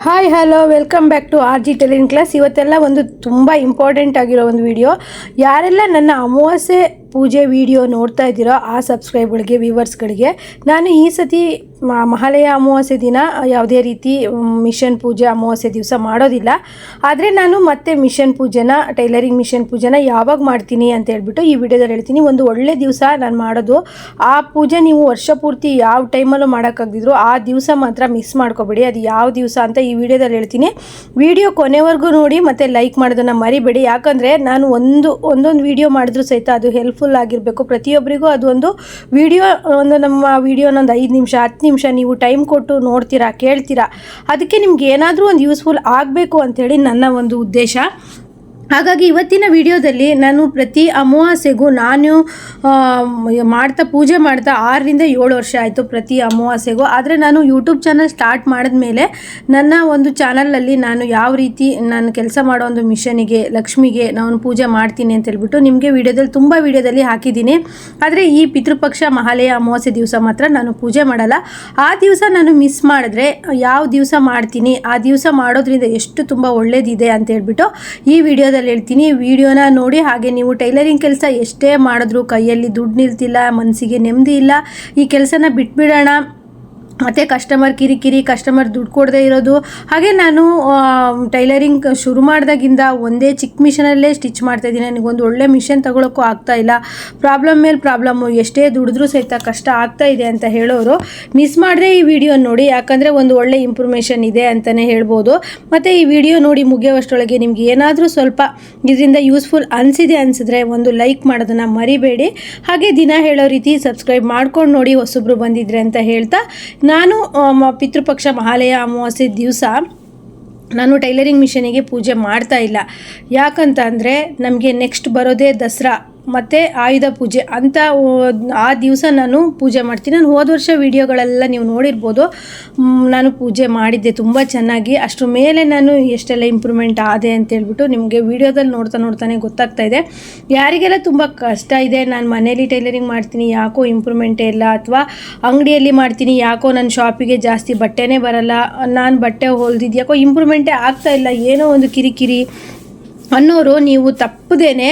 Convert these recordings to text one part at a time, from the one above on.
Hi hello welcome back to R G Telin class ಇವತ್ತೆಲ್ಲ ಒಂದು ತುಂಬ ಇಂಪಾರ್ಟೆಂಟ್ ಆಗಿರೋ ಒಂದು ವಿಡಿಯೋ ಯಾರೆಲ್ಲ ನನ್ನ ಅಮಾವಾಸ್ಯೆ ಪೂಜೆ ವಿಡಿಯೋ ನೋಡ್ತಾ ಇದ್ದೀರೋ ಆ ಸಬ್ಸ್ಕ್ರೈಬ್ಗಳಿಗೆ, ವ್ಯೂವರ್ಸ್ಗಳಿಗೆ. ನಾನು ಈ ಸತಿ ಮಹಾಲಯ ಅಮಾವಾಸ್ಯೆ ದಿನ ಯಾವುದೇ ರೀತಿ ಮಿಷನ್ ಪೂಜೆ ಅಮಾವಾಸ್ಯೆ ದಿವಸ ಮಾಡೋದಿಲ್ಲ. ಆದರೆ ನಾನು ಮತ್ತೆ ಮಿಷನ್ ಪೂಜೆನ, ಟೈಲರಿಂಗ್ ಮಿಷನ್ ಪೂಜೆನ ಯಾವಾಗ ಮಾಡ್ತೀನಿ ಅಂತ ಹೇಳ್ಬಿಟ್ಟು ಈ ವಿಡಿಯೋದಲ್ಲಿ ಹೇಳ್ತೀನಿ. ಒಂದು ಒಳ್ಳೆ ದಿವಸ ನಾನು ಮಾಡೋದು, ಆ ಪೂಜೆ ನೀವು ವರ್ಷ ಪೂರ್ತಿ ಯಾವ ಟೈಮಲ್ಲೂ ಮಾಡೋಕ್ಕಾಗ್ದಿದ್ರು ಆ ದಿವಸ ಮಾತ್ರ ಮಿಸ್ ಮಾಡ್ಕೋಬೇಡಿ. ಅದು ಯಾವ ದಿವಸ ಅಂತ ಈ ವಿಡಿಯೋದಲ್ಲಿ ಹೇಳ್ತೀನಿ. ವಿಡಿಯೋ ಕೊನೆವರೆಗೂ ನೋಡಿ ಮತ್ತು ಲೈಕ್ ಮಾಡೋದನ್ನು ಮರಿಬೇಡಿ. ಯಾಕಂದರೆ ನಾನು ಒಂದು, ಒಂದೊಂದು ವಿಡಿಯೋ ಮಾಡಿದ್ರು ಸಹಿತ ಅದು ಹೆಲ್ಪ್ಫುಲ್ ಆಗಿರಬೇಕು. ಪ್ರತಿಯೊಬ್ಬರಿಗೂ ಅದೊಂದು ವಿಡಿಯೋ ಒಂದು ನಮ್ಮ ವಿಡಿಯೋನ ಒಂದು ಐದು ನಿಮಿಷ, ಹತ್ತು ನಿಮಿಷ ನೀವು ಟೈಮ್ ಕೊಟ್ಟು ನೋಡ್ತೀರಾ, ಕೇಳ್ತೀರಾ, ಅದಕ್ಕೆ ನಿಮ್ಗೆ ಏನಾದರೂ ಒಂದು ಯೂಸ್ಫುಲ್ ಆಗಬೇಕು ಅಂಥೇಳಿ ನನ್ನ ಒಂದು ಉದ್ದೇಶ. ಹಾಗಾಗಿ ಇವತ್ತಿನ ವಿಡಿಯೋದಲ್ಲಿ ನಾನು ಪ್ರತಿ ಅಮಾವಾಸ್ಯೆಗೂ ನಾನು ಮಾಡ್ತಾ ಪೂಜೆ ಮಾಡ್ತಾ ಆರರಿಂದ ಏಳು ವರ್ಷ ಆಯಿತು ಪ್ರತಿ ಅಮಾವಾಸ್ಯೆಗೂ. ಆದರೆ ನಾನು ಯೂಟ್ಯೂಬ್ ಚಾನಲ್ ಸ್ಟಾರ್ಟ್ ಮಾಡಿದ ಮೇಲೆ ನನ್ನ ಒಂದು ಚಾನಲಲ್ಲಿ ನಾನು ಯಾವ ರೀತಿ ನಾನು ಕೆಲಸ ಮಾಡೋ ಒಂದು ಮಿಷನಿಗೆ ಲಕ್ಷ್ಮಿಗೆ ನಾನು ಪೂಜೆ ಮಾಡ್ತೀನಿ ಅಂತ ಹೇಳ್ಬಿಟ್ಟು ನಿಮಗೆ ವಿಡಿಯೋದಲ್ಲಿ ತುಂಬ ವಿಡಿಯೋದಲ್ಲಿ ಹಾಕಿದ್ದೀನಿ. ಆದರೆ ಈ ಪಿತೃಪಕ್ಷ ಮಹಾಲಯ ಅಮಾವಾಸ್ಯೆ ದಿವಸ ಮಾತ್ರ ನಾನು ಪೂಜೆ ಮಾಡಲ್ಲ. ಆ ದಿವಸ ನಾನು ಮಿಸ್ ಮಾಡಿದ್ರೆ ಯಾವ ದಿವಸ ಮಾಡ್ತೀನಿ, ಆ ದಿವಸ ಮಾಡೋದ್ರಿಂದ ಎಷ್ಟು ತುಂಬ ಒಳ್ಳೆಯದಿದೆ ಅಂತ ಹೇಳ್ಬಿಟ್ಟು ಈ ವಿಡಿಯೋದಲ್ಲಿ ಹೇಳ್ತೀನಿ, ವಿಡಿಯೋನ ನೋಡಿ, ಹಾಗೆ ನೀವು ಟೈಲರಿಂಗ್ ಕೆಲಸ ಎಷ್ಟೇ ಮಾಡಿದ್ರು ಕೈಯಲ್ಲಿ ದುಡ್ಡು ನಿಲ್ತಿಲ್ಲ, ಮನಸ್ಸಿಗೆ ನೆಮ್ಮದಿ ಇಲ್ಲ, ಈ ಕೆಲಸನ ಬಿಟ್ಬಿಡೋಣ. ಮತ್ತು ಕಸ್ಟಮರ್ ಕಿರಿಕಿರಿ ಕಸ್ಟಮರ್ ದುಡ್ಡು ಕೊಡದೆ ಇರೋದು. ಹಾಗೆ ನಾನು ಟೈಲರಿಂಗ್ ಶುರು ಮಾಡಿದಾಗಿಂದ ಒಂದೇ ಚಿಕ್ಕ ಮಿಷನಲ್ಲೇ ಸ್ಟಿಚ್ ಮಾಡ್ತಾಯಿದ್ದೀನಿ ನನಗೊಂದು ಒಳ್ಳೆ ಮಿಷನ್ ತಗೊಳ್ಳೋಕ್ಕೂ ಆಗ್ತಾ ಇಲ್ಲ. ಪ್ರಾಬ್ಲಮ್ ಮೇಲೆ ಪ್ರಾಬ್ಲಮ್ಮು ಎಷ್ಟೇ ದುಡಿದ್ರೂ ಸಹಿತ ಕಷ್ಟ ಆಗ್ತಾ ಇದೆ ಅಂತ ಹೇಳೋರು ಮಿಸ್ ಮಾಡಿದ್ರೆ ಈ ವಿಡಿಯೋ ನೋಡಿ. ಯಾಕಂದರೆ ಒಂದು ಒಳ್ಳೆ ಇಂಪ್ರೂಮೇಷನ್ ಇದೆ ಅಂತಲೇ ಹೇಳ್ಬೋದು. ಮತ್ತು ಈ ವಿಡಿಯೋ ನೋಡಿ ಮುಗಿಯೋವಷ್ಟರೊಳಗೆ ನಿಮ್ಗೆ ಏನಾದರೂ ಸ್ವಲ್ಪ ಇದರಿಂದ ಯೂಸ್ಫುಲ್ ಅನಿಸಿದೆ ಅನಿಸಿದ್ರೆ ಒಂದು ಲೈಕ್ ಮಾಡೋದನ್ನು ಮರಿಬೇಡಿ. ಹಾಗೆ ದಿನ ಹೇಳೋ ರೀತಿ ಸಬ್ಸ್ಕ್ರೈಬ್ ಮಾಡ್ಕೊಂಡು ನೋಡಿ ಹೊಸಬ್ರು ಬಂದಿದ್ರೆ ಅಂತ ಹೇಳ್ತಾ ನಾನು ಪಿತೃಪಕ್ಷ ಮಹಾಲಯ ಅಮಾವಾಸ್ಯೆ ದಿವಸ ನಾನು ಟೈಲರಿಂಗ್ ಮಿಷನಿಗೆ ಪೂಜೆ ಮಾಡ್ತಾ ಇಲ್ಲ. ಯಾಕಂತ ಅಂದರೆ ನಮಗೆ ನೆಕ್ಸ್ಟ್ ಬರೋದೇ ದಸರಾ. ಮತ್ತು ಆಯುಧ ಪೂಜೆ ಅಂತ ಆ ದಿವಸ ನಾನು ಪೂಜೆ ಮಾಡ್ತೀನಿ. ನಾನು ಹೋದ ವರ್ಷ ವೀಡಿಯೋಗಳೆಲ್ಲ ನೀವು ನೋಡಿರ್ಬೋದು. ನಾನು ಪೂಜೆ ಮಾಡಿದ್ದೆ ತುಂಬ ಚೆನ್ನಾಗಿ. ಅಷ್ಟರ ಮೇಲೆ ನಾನು ಎಷ್ಟೆಲ್ಲ ಇಂಪ್ರೂವ್ಮೆಂಟ್ ಆದೆ ಅಂತ ಹೇಳ್ಬಿಟ್ಟು ನಿಮಗೆ ವೀಡಿಯೋದಲ್ಲಿ ನೋಡ್ತಾ ನೋಡ್ತಾನೆ ಗೊತ್ತಾಗ್ತಾ ಇದೆ. ಯಾರಿಗೆಲ್ಲ ತುಂಬ ಕಷ್ಟ ಇದೆ, ನಾನು ಮನೇಲಿ ಟೈಲರಿಂಗ್ ಮಾಡ್ತೀನಿ, ಯಾಕೋ ಇಂಪ್ರೂವ್ಮೆಂಟೇ ಇಲ್ಲ, ಅಥವಾ ಅಂಗಡಿಯಲ್ಲಿ ಮಾಡ್ತೀನಿ, ಯಾಕೋ ನನ್ನ ಶಾಪಿಗೆ ಜಾಸ್ತಿ ಬಟ್ಟೆನೇ ಬರಲ್ಲ, ನಾನು ಬಟ್ಟೆ ಹೊಲ್ದಿದ್ದು ಯಾಕೋ ಇಂಪ್ರೂವ್ಮೆಂಟೇ ಆಗ್ತಾ ಇಲ್ಲ, ಏನೋ ಒಂದು ಕಿರಿಕಿರಿ ಅನ್ನೋರು ನೀವು ತಪ್ಪದೇನೆ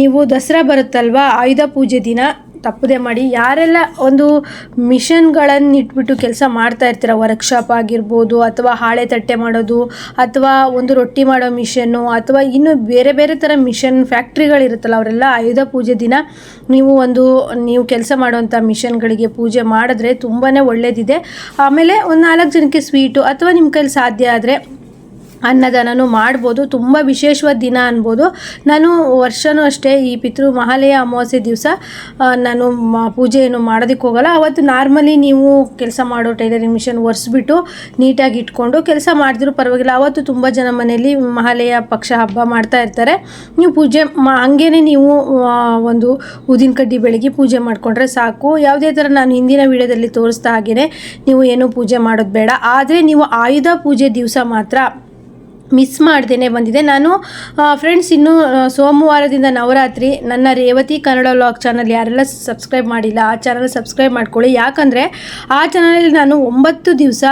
ನೀವು ದಸರಾ ಬರುತ್ತಲ್ವಾ, ಆಯುಧ ಪೂಜೆ ದಿನ ತಪ್ಪದೆ ಮಾಡಿ, ಯಾರೆಲ್ಲ ಒಂದು ಮಿಷನ್ಗಳನ್ನು ಇಟ್ಬಿಟ್ಟು ಕೆಲಸ ಮಾಡ್ತಾ ಇರ್ತೀರ ವರ್ಕ್ಶಾಪ್ ಆಗಿರ್ಬೋದು, ಅಥವಾ ಹಾಳೆ ತಟ್ಟೆ ಮಾಡೋದು, ಅಥವಾ ಒಂದು ರೊಟ್ಟಿ ಮಾಡೋ ಮಿಷನ್ನು, ಅಥವಾ ಇನ್ನು ಬೇರೆ ಬೇರೆ ಥರ ಮಿಷನ್ ಫ್ಯಾಕ್ಟ್ರಿಗಳಿರುತ್ತಲ್ಲ, ಅವರೆಲ್ಲ ಆಯುಧ ಪೂಜೆ ದಿನ ನೀವು ಒಂದು, ನೀವು ಕೆಲಸ ಮಾಡುವಂಥ ಮಿಷನ್ಗಳಿಗೆ ಪೂಜೆ ಮಾಡಿದ್ರೆ ತುಂಬಾ ಒಳ್ಳೆಯದಿದೆ ಆಮೇಲೆ ಒಂದು ನಾಲ್ಕು ಜನಕ್ಕೆ ಸ್ವೀಟು, ಅಥವಾ ನಿಮ್ಮ ಕೈಲಿ ಸಾಧ್ಯ ಆದರೆ ಅನ್ನದಾನನೂ ಮಾಡ್ಬೋದು. ತುಂಬ ವಿಶೇಷವಾದ ದಿನ ಅನ್ಬೋದು. ನಾನು ವರ್ಷವೂ ಅಷ್ಟೇ ಈ ಪಿತೃ ಮಹಾಲಯ ಅಮಾವಾಸ್ಯೆ ದಿವಸ ನಾನು ಪೂಜೆಯನ್ನು ಮಾಡೋದಕ್ಕೆ ಹೋಗಲ್ಲ. ಅವತ್ತು ನಾರ್ಮಲಿ ನೀವು ಕೆಲಸ ಮಾಡೋ ಟೈಲರಿಂಗ್ ಮಿಷನ್ ಒರೆಸ್ಬಿಟ್ಟು ನೀಟಾಗಿ ಇಟ್ಕೊಂಡು ಕೆಲಸ ಮಾಡಿದ್ರು ಪರವಾಗಿಲ್ಲ. ಅವತ್ತು ತುಂಬ ಜನ ಮನೆಯಲ್ಲಿ ಮಹಾಲಯ ಪಕ್ಷ ಹಬ್ಬ ಮಾಡ್ತಾ ಇರ್ತಾರೆ. ನೀವು ಪೂಜೆ ಮಾ ನೀವು ಒಂದು ಊದಿನ ಕಡ್ಡಿ ಬೆಳಗ್ಗೆ ಪೂಜೆ ಮಾಡಿಕೊಂಡ್ರೆ ಸಾಕು. ಯಾವುದೇ ಥರ ನಾನು ಹಿಂದಿನ ವಿಡಿಯೋದಲ್ಲಿ ತೋರಿಸ್ತಾ ಹಾಗೇನೆ ನೀವು ಏನೂ ಪೂಜೆ ಮಾಡೋದು ಬೇಡ. ಆದರೆ ನೀವು ಆಯುಧ ಪೂಜೆ ದಿವಸ ಮಾತ್ರ ಮಿಸ್ ಮಾಡ್ದೇ ಬಂದಿದೆ. ನಾನು ಫ್ರೆಂಡ್ಸ್ ಇನ್ನು ಸೋಮವಾರದಿಂದ ನವರಾತ್ರಿ ನನ್ನ ರೇವತಿ ಕನ್ನಡ ವ್ಲಾಗ್ ಚಾನಲ್ ಯಾರೆಲ್ಲ ಸಬ್ಸ್ಕ್ರೈಬ್ ಮಾಡಿಲ್ಲ, ಆ ಚಾನಲ್ ಸಬ್ಸ್ಕ್ರೈಬ್ ಮಾಡ್ಕೊಳ್ಳಿ. ಯಾಕಂದರೆ, ಆ ಚಾನಲಲ್ಲಿ ನಾನು ಒಂಬತ್ತು ದಿವಸ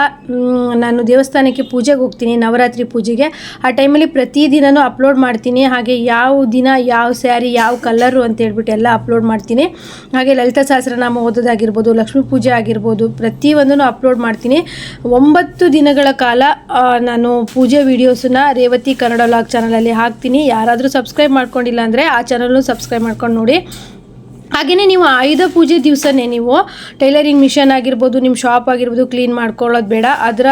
ನಾನು ದೇವಸ್ಥಾನಕ್ಕೆ ಪೂಜೆಗೆ ಹೋಗ್ತೀನಿ, ನವರಾತ್ರಿ ಪೂಜೆಗೆ. ಆ ಟೈಮಲ್ಲಿ ಪ್ರತಿದಿನನೂ ಅಪ್ಲೋಡ್ ಮಾಡ್ತೀನಿ. ಹಾಗೆ ಯಾವ ದಿನ ಯಾವ ಸ್ಯಾರಿ ಯಾವ ಕಲರು ಅಂತ ಹೇಳ್ಬಿಟ್ಟು ಎಲ್ಲ ಅಪ್ಲೋಡ್ ಮಾಡ್ತೀನಿ. ಹಾಗೆ ಲಲಿತಾ ಸಹಸ್ರನಾಮ ಓದೋದಾಗಿರ್ಬೋದು, ಲಕ್ಷ್ಮೀ ಪೂಜೆ ಆಗಿರ್ಬೋದು, ಪ್ರತಿಯೊಂದನ್ನು ಅಪ್ಲೋಡ್ ಮಾಡ್ತೀನಿ. ಒಂಬತ್ತು ದಿನಗಳ ಕಾಲ ನಾನು ಪೂಜೆ ವೀಡಿಯೋಸನ್ನ ರೇವತಿ ಕನ್ನಡ ಲಾಗ್ ಚಾನಲಲ್ಲಿ ಹಾಕ್ತೀನಿ. ಯಾರಾದರೂ ಸಬ್ಸ್ಕ್ರೈಬ್ ಮಾಡ್ಕೊಂಡಿಲ್ಲ ಅಂದರೆ ಆ ಚಾನಲ್ನು ಸಬ್ಸ್ಕ್ರೈಬ್ ಮಾಡ್ಕೊಂಡು ನೋಡಿ. ಹಾಗೆಯೇ ನೀವು ಆಯುಧ ಪೂಜೆ ದಿವಸನೇ ನೀವು ಟೈಲರಿಂಗ್ ಮಿಷನ್ ಆಗಿರ್ಬೋದು, ನಿಮ್ಮ ಶಾಪ್ ಆಗಿರ್ಬೋದು ಕ್ಲೀನ್ ಮಾಡ್ಕೊಳ್ಳೋದು ಬೇಡ. ಅದರ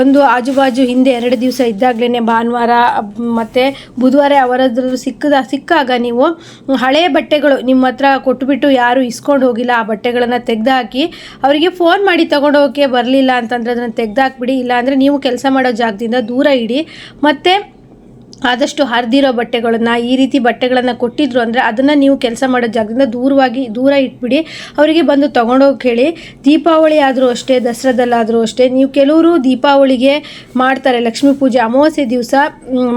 ಒಂದು ಆಜುಬಾಜು ಹಿಂದೆ ಎರಡು ದಿವಸ ಇದ್ದಾಗಲೇ ಭಾನುವಾರ, ಮತ್ತು ಬುಧವಾರ ಅವರದ್ರೂ ಸಿಕ್ಕದ, ಸಿಕ್ಕಾಗ ನೀವು ಹಳೆಯ ಬಟ್ಟೆಗಳು ನಿಮ್ಮ ಹತ್ರ ಕೊಟ್ಟುಬಿಟ್ಟು ಯಾರು ಇಸ್ಕೊಂಡು ಹೋಗಿಲ್ಲ ಆ ಬಟ್ಟೆಗಳನ್ನು ತೆಗೆದುಹಾಕಿ ಅವರಿಗೆ ಫೋನ್ ಮಾಡಿ ತೊಗೊಂಡೋಗಕ್ಕೆ ಬರಲಿಲ್ಲ ಅಂತಂದರೆ ಅದನ್ನು ತೆಗೆದುಹಾಕ್ಬಿಡಿ ಇಲ್ಲಾಂದರೆ ನೀವು ಕೆಲಸ ಮಾಡೋ ಜಾಗದಿಂದ ದೂರ ಇಡಿ. ಮತ್ತು ಆದಷ್ಟು ಹರಿದಿರೋ ಬಟ್ಟೆಗಳನ್ನು ಈ ರೀತಿ ಬಟ್ಟೆಗಳನ್ನು ಕೊಟ್ಟಿದ್ರು ಅಂದರೆ ಅದನ್ನು ನೀವು ಕೆಲಸ ಮಾಡೋ ಜಾಗದಿಂದ ದೂರವಾಗಿ, ದೂರ ಇಟ್ಬಿಡಿ. ಅವರಿಗೆ ಬಂದು ತೊಗೊಂಡೋಗಿ ಹೇಳಿ. ದೀಪಾವಳಿ ಆದರೂ ಅಷ್ಟೇ, ದಸರಾದಲ್ಲಾದರೂ ಅಷ್ಟೇ, ನೀವು ಕೆಲವರು ದೀಪಾವಳಿಗೆ ಮಾಡ್ತಾರೆ. ಲಕ್ಷ್ಮೀ ಪೂಜೆ ಅಮಾವಾಸ್ಯೆ ದಿವಸ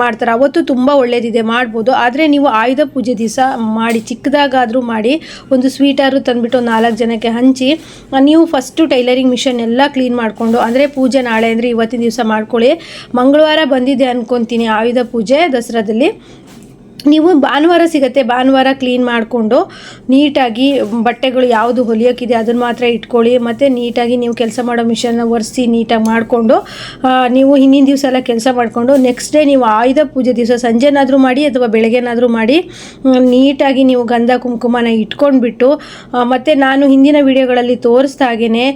ಮಾಡ್ತಾರೆ. ಅವತ್ತು ತುಂಬ ಒಳ್ಳೆಯದಿದೆ ಮಾಡ್ಬೋದು. ಆದರೆ ನೀವು ಆಯುಧ ಪೂಜೆ ದಿವಸ ಮಾಡಿ, ಚಿಕ್ಕದಾಗಾದರೂ ಮಾಡಿ, ಒಂದು ಸ್ವೀಟಾರು ತಂದುಬಿಟ್ಟು ನಾಲ್ಕು ಜನಕ್ಕೆ ಹಂಚಿ, ನೀವು ಫಸ್ಟು ಟೈಲರಿಂಗ್ ಮಿಷನ್ ಎಲ್ಲ ಕ್ಲೀನ್ ಮಾಡಿಕೊಂಡು, ಅಂದರೆ ಪೂಜೆ ನಾಳೆ ಅಂದರೆ ಇವತ್ತಿನ ದಿವಸ ಮಾಡ್ಕೊಳ್ಳಿ. ಮಂಗಳವಾರ ಬಂದಿದೆ ಅನ್ಕೊತೀನಿ ಆಯುಧ ಪೂಜೆ. ದಸರಾದಲ್ಲಿ ನೀವು ಭಾನುವಾರ ಸಿಗುತ್ತೆ. ಭಾನುವಾರ ಕ್ಲೀನ್ ಮಾಡಿಕೊಂಡು ನೀಟಾಗಿ ಬಟ್ಟೆಗಳು ಯಾವುದು ಹೊಲಿಯೋಕ್ಕಿದೆ ಅದನ್ನು ಮಾತ್ರ ಇಟ್ಕೊಳ್ಳಿ. ಮತ್ತು ನೀಟಾಗಿ ನೀವು ಕೆಲಸ ಮಾಡೋ ಮಿಷನ್ನ ಒರೆಸಿ ನೀಟಾಗಿ ಮಾಡಿಕೊಂಡು ನೀವು ಹಿಂದಿನ ದಿವಸ ಎಲ್ಲ ಕೆಲಸ ಮಾಡಿಕೊಂಡು ನೆಕ್ಸ್ಟ್ ಡೇ ನೀವು ಆಯುಧ ಪೂಜೆ ದಿವಸ ಸಂಜೆನಾದರೂ ಮಾಡಿ ಅಥವಾ ಬೆಳಗ್ಗೆನಾದರೂ ಮಾಡಿ ನೀಟಾಗಿ ನೀವು ಗಂಧ ಕುಂಕುಮನ ಇಟ್ಕೊಂಡ್ಬಿಟ್ಟು ಮತ್ತು ನಾನು ಹಿಂದಿನ ವಿಡಿಯೋಗಳಲ್ಲಿ ತೋರಿಸ್ದ ಹಾಗೆಯೇ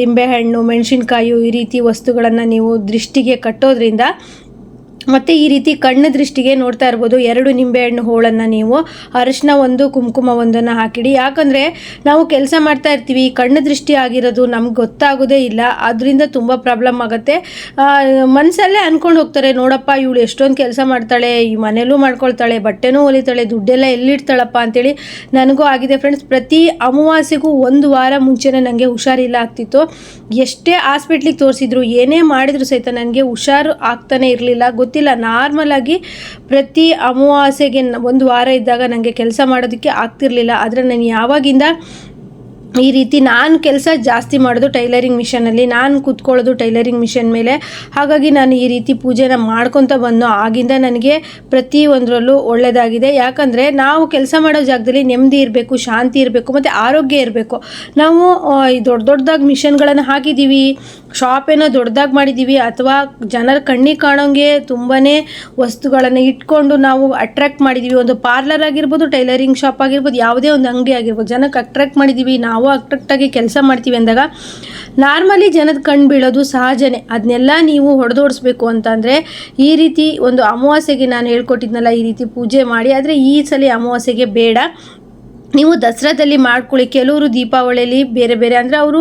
ಲಿಂಬೆಹಣ್ಣು, ಮೆಣಸಿನ್ಕಾಯಿ ಈ ರೀತಿ ವಸ್ತುಗಳನ್ನು ನೀವು ದೃಷ್ಟಿಗೆ ಕಟ್ಟೋದ್ರಿಂದ ಮತ್ತು ಈ ರೀತಿ ಕಣ್ಣು ದೃಷ್ಟಿಗೆ ನೋಡ್ತಾ ಇರ್ಬೋದು. ಎರಡು ನಿಂಬೆಹಣ್ಣು ಹೋಳನ್ನು ನೀವು. ಅರಿಶಿನ ಒಂದು, ಕುಂಕುಮ ಒಂದನ್ನು ಹಾಕಿಡಿ. ಯಾಕಂದರೆ ನಾವು ಕೆಲಸ ಮಾಡ್ತಾ ಇರ್ತೀವಿ. ಕಣ್ಣು ದೃಷ್ಟಿ ಆಗಿರೋದು ನಮ್ಗೆ ಗೊತ್ತಾಗೋದೇ ಇಲ್ಲ. ಅದರಿಂದ ತುಂಬ ಪ್ರಾಬ್ಲಮ್ ಆಗುತ್ತೆ. ಮನಸ್ಸಲ್ಲೇ ಅಂದ್ಕೊಂಡು ಹೋಗ್ತಾರೆ. ನೋಡಪ್ಪ, ಇವಳು ಎಷ್ಟೊಂದು ಕೆಲಸ ಮಾಡ್ತಾಳೆ. ಈ ಮನೇಲೂ ಮಾಡ್ಕೊಳ್ತಾಳೆ. ಬಟ್ಟೆನೂ ಹೊಲಿತಾಳೆ ದುಡ್ಡೆಲ್ಲ ಎಲ್ಲಿಡ್ತಾಳಪ್ಪ ಅಂತೇಳಿ ನನಗೂ ಆಗಿದೆ ಫ್ರೆಂಡ್ಸ್. ಪ್ರತಿ ಅಮಾವಾಸ್ಯೆಗೂ ಒಂದು ವಾರ ಮುಂಚೆನೇ ನನಗೆ ಹುಷಾರಿಲ್ಲ ಆಗ್ತಿತ್ತು. ಎಷ್ಟೇ ಹಾಸ್ಪಿಟ್ಲಿಗೆ ತೋರಿಸಿದ್ರು, ಏನೇ ಮಾಡಿದ್ರು ಸಹಿತ ನನಗೆ ಹುಷಾರು ಆಗ್ತಾನೆ ಇರಲಿಲ್ಲ. ಗೊತ್ತಿಲ್ಲ. ನಾರ್ಮಲ್ ಆಗಿ ಪ್ರತಿ ಅಮಾವಾಸ್ಯೆಗೆ ಒಂದು ವಾರ ಇದ್ದಾಗ ನನಗೆ ಕೆಲಸ ಮಾಡೋದಕ್ಕೆ ಆಗ್ತಿರ್ಲಿಲ್ಲ. ಆದರೆ ನಾನು ಯಾವಾಗಿಂದ ಈ ರೀತಿ ನಾನು ಕೆಲಸ ಜಾಸ್ತಿ ಮಾಡೋದು ಟೈಲರಿಂಗ್ ಮಿಷನಲ್ಲಿ ನಾನು ಕೂತ್ಕೊಳ್ಳೋದು ಟೈಲರಿಂಗ್ ಮಿಷನ್ ಮೇಲೆ. ಹಾಗಾಗಿ ನಾನು ಈ ರೀತಿ ಪೂಜೆನ ಮಾಡ್ಕೊತ ಬಂದು ಆಗಿಂದ ನನಗೆ ಪ್ರತಿ ಒಂದರಲ್ಲೂ ಒಳ್ಳೆಯದಾಗಿದೆ ಯಾಕಂದರೆ ನಾವು ಕೆಲಸ ಮಾಡೋ ಜಾಗದಲ್ಲಿ ನೆಮ್ಮದಿ ಇರಬೇಕು, ಶಾಂತಿ ಇರಬೇಕು, ಮತ್ತು ಆರೋಗ್ಯ ಇರಬೇಕು. ನಾವು ದೊಡ್ಡ ದೊಡ್ಡದಾಗಿ ಮಿಷನ್ಗಳನ್ನು ಹಾಕಿದ್ದೀವಿ ಶಾಪ್ ಏನೋ ದೊಡ್ಡದಾಗಿ ಮಾಡಿದ್ದೀವಿ, ಅಥವಾ ಜನರ ಕಣ್ಣಿಗೆ ಕಾಣೋಂಗೆ ತುಂಬಾ ವಸ್ತುಗಳನ್ನು ಇಟ್ಕೊಂಡು ನಾವು ಅಟ್ರ್ಯಾಕ್ಟ್ ಮಾಡಿದ್ದೀವಿ. ಒಂದು ಪಾರ್ಲರ್ ಆಗಿರ್ಬೋದು, ಟೈಲರಿಂಗ್ ಶಾಪ್ ಆಗಿರ್ಬೋದು, ಯಾವುದೇ ಒಂದು ಅಂಗಡಿ ಆಗಿರ್ಬೋದು, ಜನಕ್ಕೆ ಅಟ್ರ್ಯಾಕ್ಟ್ ಮಾಡಿದ್ದೀವಿ ನಾವು. ಅಟ್ರಾಕ್ಟಾಗಿ ಕೆಲಸ ಮಾಡ್ತೀವಿ ಅಂದಾಗ ನಾರ್ಮಲಿ ಜನದ ಕಣ್ಣು ಬೀಳೋದು ಸಹಜನೇ. ಅದನ್ನೆಲ್ಲ ನೀವು ಹೊಡೆದೋಡಿಸ್ಬೇಕು ಅಂತಂದರೆ ಈ ರೀತಿ ಒಂದು ಅಮಾವಾಸ್ಯೆಗೆ ನಾನು ಹೇಳ್ಕೊಟ್ಟಿದ್ನಲ್ಲ ಈ ರೀತಿ ಪೂಜೆ ಮಾಡಿ, ಆದರೆ ಈ ಸಲ ಅಮಾವಾಸ್ಯೆಗೆ ಬೇಡ. ನೀವು ದಸರಾದಲ್ಲಿ ಮಾಡ್ಕೊಳ್ಳಿ ಕೆಲವರು ದೀಪಾವಳಿಯಲ್ಲಿ ಬೇರೆ ಬೇರೆ ಅಂದರೆ ಅವರು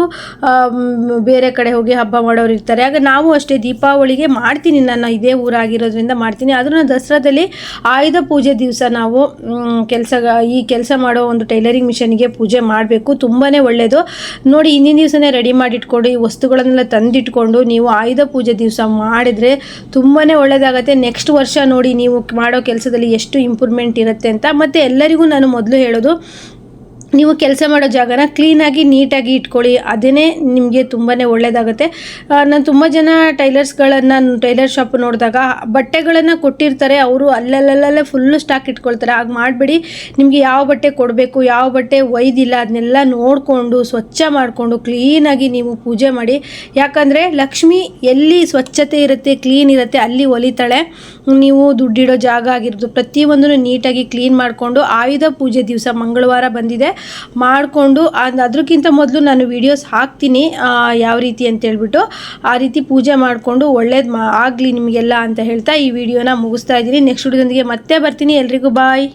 ಬೇರೆ ಕಡೆ ಹೋಗಿ ಹಬ್ಬ ಮಾಡೋರು ಇರ್ತಾರೆ. ಆಗ ನಾವು ಅಷ್ಟೇ ದೀಪಾವಳಿಗೆ ಮಾಡ್ತೀನಿ, ನನ್ನ ಇದೇ ಊರಾಗಿರೋದ್ರಿಂದ ಮಾಡ್ತೀನಿ. ಆದರೂ ದಸರಾದಲ್ಲಿ ಆಯುಧ ಪೂಜೆ ದಿವಸ ನಾವು ಕೆಲಸ, ಈ ಕೆಲಸ ಮಾಡೋ ಒಂದು ಟೈಲರಿಂಗ್ ಮಿಷನ್ಗೆ ಪೂಜೆ ಮಾಡಬೇಕು. ತುಂಬಾ ಒಳ್ಳೆಯದು ನೋಡಿ ಹಿಂದಿನ ದಿವಸನೇ ರೆಡಿ ಮಾಡಿಟ್ಕೊಂಡು ಈ ವಸ್ತುಗಳನ್ನೆಲ್ಲ ತಂದಿಟ್ಕೊಂಡು ನೀವು ಆಯುಧ ಪೂಜೆ ದಿವಸ ಮಾಡಿದರೆ ತುಂಬಾ ಒಳ್ಳೆಯದಾಗತ್ತೆ ನೆಕ್ಸ್ಟ್ ವರ್ಷ ನೋಡಿ ನೀವು ಮಾಡೋ ಕೆಲಸದಲ್ಲಿ ಎಷ್ಟು ಇಂಪ್ರೂವ್ಮೆಂಟ್ ಇರುತ್ತೆ ಅಂತ. ಮತ್ತು ಎಲ್ಲರಿಗೂ ನಾನು ಮೊದಲು ಹೇಳೋದು ನೀವು ಕೆಲಸ ಮಾಡೋ ಜಾಗನ ಕ್ಲೀನಾಗಿ, ನೀಟಾಗಿ ಇಟ್ಕೊಳ್ಳಿ. ಅದೇ ನಿಮಗೆ ತುಂಬಾ ಒಳ್ಳೆಯದಾಗುತ್ತೆ ನಾನು ತುಂಬ ಜನ ಟೈಲರ್ಸ್ಗಳನ್ನು, ಟೈಲರ್ ಶಾಪ್ ನೋಡಿದಾಗ ಬಟ್ಟೆಗಳನ್ನು ಕೊಟ್ಟಿರ್ತಾರೆ. ಅವರು ಅಲ್ಲಲ್ಲಲ್ಲೇ ಫುಲ್ಲು ಸ್ಟಾಕ್ ಇಟ್ಕೊಳ್ತಾರೆ. ಹಾಗೆ ಮಾಡಬೇಡಿ. ನಿಮಗೆ ಯಾವ ಬಟ್ಟೆ ಕೊಡಬೇಕು, ಯಾವ ಬಟ್ಟೆ ಒಯ್ದಿಲ್ಲ, ಅದನ್ನೆಲ್ಲ ನೋಡಿಕೊಂಡು, ಸ್ವಚ್ಛ ಮಾಡಿಕೊಂಡು, ಕ್ಲೀನಾಗಿ ನೀವು ಪೂಜೆ ಮಾಡಿ. ಯಾಕಂದರೆ ಲಕ್ಷ್ಮಿ ಎಲ್ಲಿ ಸ್ವಚ್ಛತೆ ಇರುತ್ತೆ, ಕ್ಲೀನ್ ಇರುತ್ತೆ, ಅಲ್ಲಿ ಒಲಿತಾಳೆ. ನೀವು ದುಡ್ಡಿಡೋ ಜಾಗ ಆಗಿರ್ಬೋದು, ಪ್ರತಿಯೊಂದನ್ನು ನೀಟಾಗಿ ಕ್ಲೀನ್ ಮಾಡಿಕೊಂಡು ಆಯುಧ ಪೂಜೆ ದಿವಸ ಮಂಗಳವಾರ ಬಂದಿದೆ. ಮಾಡಿಕೊಂಡು ಅದಕ್ಕಿಂತ ಮೊದಲು ನಾನು ವಿಡಿಯೋಸ್ ಹಾಕ್ತೀನಿ ಯಾವ ರೀತಿ ಅಂತ ಹೇಳ್ಬಿಟ್ಟು ಆ ರೀತಿ ಪೂಜೆ ಮಾಡಿಕೊಂಡು ಒಳ್ಳೇದು ಆಗಲಿ ನಿಮಗೆಲ್ಲ ಅಂತ ಹೇಳ್ತಾ ಈ ವಿಡಿಯೋನ ಮುಗಿಸ್ತಾ ಇದ್ದೀನಿ. ನೆಕ್ಸ್ಟ್ ವಿಡಿಯೋದೊಂದಿಗೆ ಮತ್ತೆ ಬರ್ತೀನಿ. ಎಲ್ರಿಗೂ ಬಾಯ್